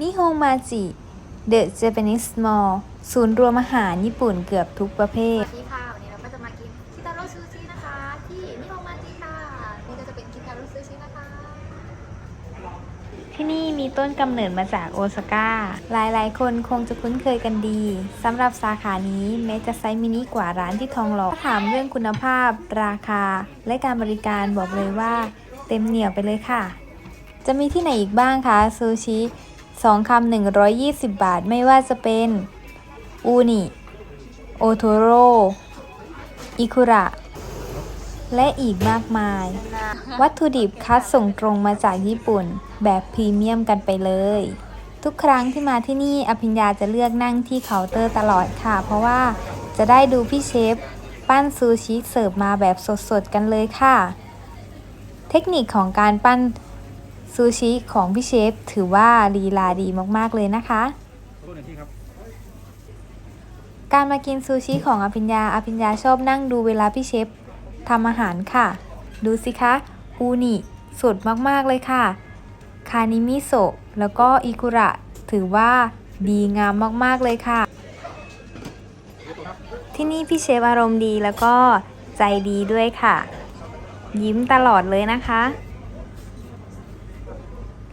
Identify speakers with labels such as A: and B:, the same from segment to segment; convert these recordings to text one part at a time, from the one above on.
A: นิโฮมาจิ The Japanese Mall ศูนย์รวมอาหารญี่ปุ่นเกือบทุกประเภ
B: ส
A: ท
B: วัสดีค่ะ วันนี้เราก็จะมากินคิตาโร่ซูชินะคะ ที่นิโฮมาจิค่ะ นี่ก็จะเป็นคิตาโร่ซูชินะคะ
A: ที่นี่มีต้นกำเนิดมาจากโอซาก้า หลายๆ คนคงจะคุ้นเคยกันดีสำหรับสาขานี้แม้จะไซส์มินิกว่าร้านที่ทองหล่อถ้าถามเรื่องคุณภาพ ราคา และการบริการบอกเลยว่า เต็มเหนียวไปเลยค่ะ จะมีที่ไหนอีกบ้างคะซูชิ 2คำ120 บาทไม่ว่าจะเป็น อูนิโอโทโรอิคุระ และอีกมากมาย วัตถุดิบคัดส่งตรงมาจากญี่ปุ่น แบบพรีเมียมกันไปเลย ทุกครั้งที่มาที่นี่อภิญญาจะเลือกนั่งที่เคาน์เตอร์ตลอดค่ะ เพราะว่าจะได้ดูพี่เชฟ ปั้นซูชิเสิร์ฟมาแบบสดๆ กันเลยค่ะ เทคนิคของการปั้น ซูชิของพี่เชฟถือว่าลีลาดีมากๆเลยนะคะ
C: ตัวหนึ่งที่ครับ
A: การมากินซูชิของอภิญญาอภิญญาชอบนั่งดูเวลาพี่เชฟทำอาหารค่ะ ดูสิคะอูนิสดมากๆเลยค่ะ คานิมิโซะแล้วก็อิกุระถือว่าดีงามมากๆเลยค่ะ ที่นี่พี่เชฟอารมณ์ดีแล้วก็ใจดีด้วยค่ะ ยิ้มตลอดเลยนะคะ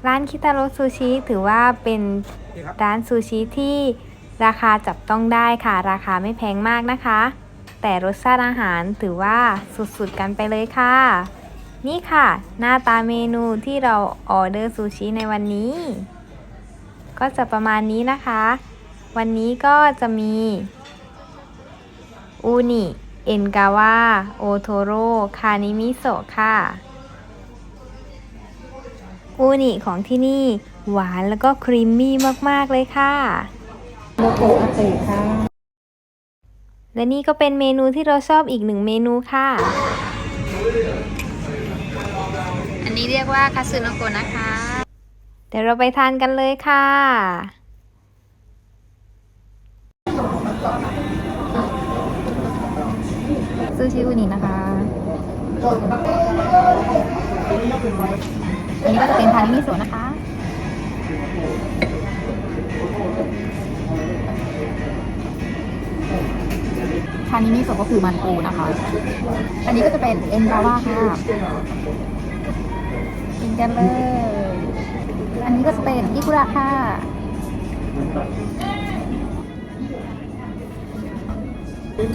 A: ร้านคิตาโรซูชิถือว่าเป็น
C: นี่ครับ
A: ร้านซูชิที่ราคาจับต้องได้ค่ะ ราคาไม่แพงมากนะคะ แต่รสชาติอาหารถือว่าสุดๆกันไปเลยค่ะ นี่ค่ะ หน้าตาเมนูที่เราออเดอร์ซูชิในวันนี้ ก็จะประมาณนี้นะคะ วันนี้ก็จะมีอูนิ เอ็นกาวา โอโทโร่ คานิมิโซะค่ะ อูนิของที่นี่หวานแล้วก็ครีมมี่มาก ๆ เลยค่ะ
D: โมโกอาเตะค่ะ
A: และนี่ก็เป็นเมนูที่เราชอบอีกหนึ่งเมนูค่ะ
B: อันนี้เรียกว่าคาสึโนโกะนะคะ
A: เดี๋ยวเราไปทานกันเลยค่ะ
D: ซูชิอุนินะคะ อันนี้ก็จะเป็นทานิมิโซะนะคะ ทานิมิโซะก็คือมันปูนะคะ อันนี้ก็จะเป็นเอ็นราว่าค่ะกินกันเลย อันนี้ก็จะเป็นอิคุระค่ะ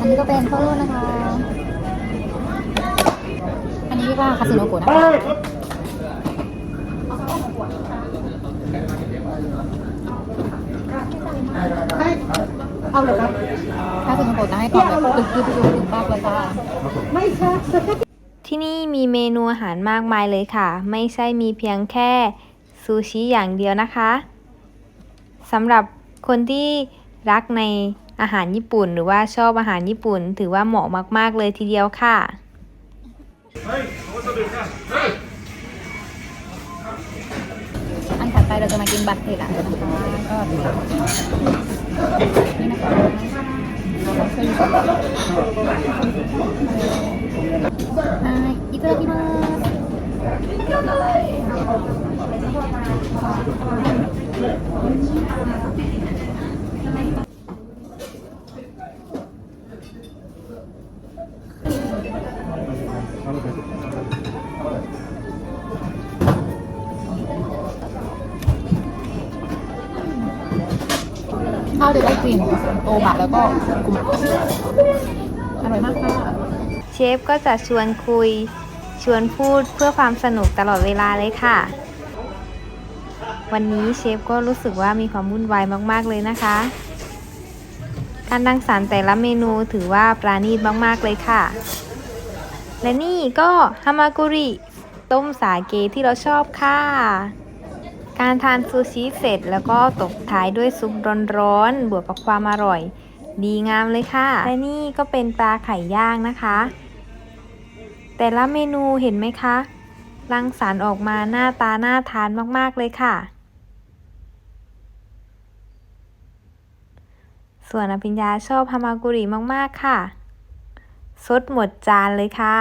D: อันนี้ก็เป็นโทโร่นะคะ อันนี้เรียกว่าคาสิโนโกะนะคะ เอาเลยครับคาสิโนโกะจะให้ความแบบตึกตึกตึกตึกมากเลยค่ะ
A: ที่นี่มีเมนูอาหารมากมายเลยค่ะ ไม่ใช่มีเพียงแค่ซูชิอย่างเดียวนะคะสำหรับคนที่รักในอาหารญี่ปุ่น หรือว่าชอบอาหารญี่ปุ่น ถือว่าเหมาะมาก ๆ เลยทีเดียวค่ะ
D: อันถัดไปเราจะมากินบัตรเทละนะคะก็นี่นะคะอ่าいただきます ข้าวจะได้กลิ่นโตบะแล้วก็กุมะอร่อยมากค่ะ
A: เชฟก็จะชวนคุย ชวนพูดเพื่อความสนุกตลอดเวลาเลยค่ะ วันนี้เชฟก็รู้สึกว่ามีความวุ่นวายมากๆเลยนะคะ การรังสรรแต่ละเมนูถือว่าปราณีตมากๆเลยค่ะ และนี่ก็ฮามากุริ ต้มสาเกที่เราชอบค่ะ การทานซูชิเสร็จแล้วก็ตกท้ายด้วยซุปร้อนๆบวกกับความอร่อย ดีงามเลยค่ะ และนี่ก็เป็นปลาไข่ย่างนะคะ แต่ละเมนูเห็นไหมคะ รังสรรค์ออกมาหน้าตาน่าทานมากๆเลยค่ะ ส่วนอภิญญาชอบฮามากุริมากๆค่ะ สดหมดจานเลยค่ะ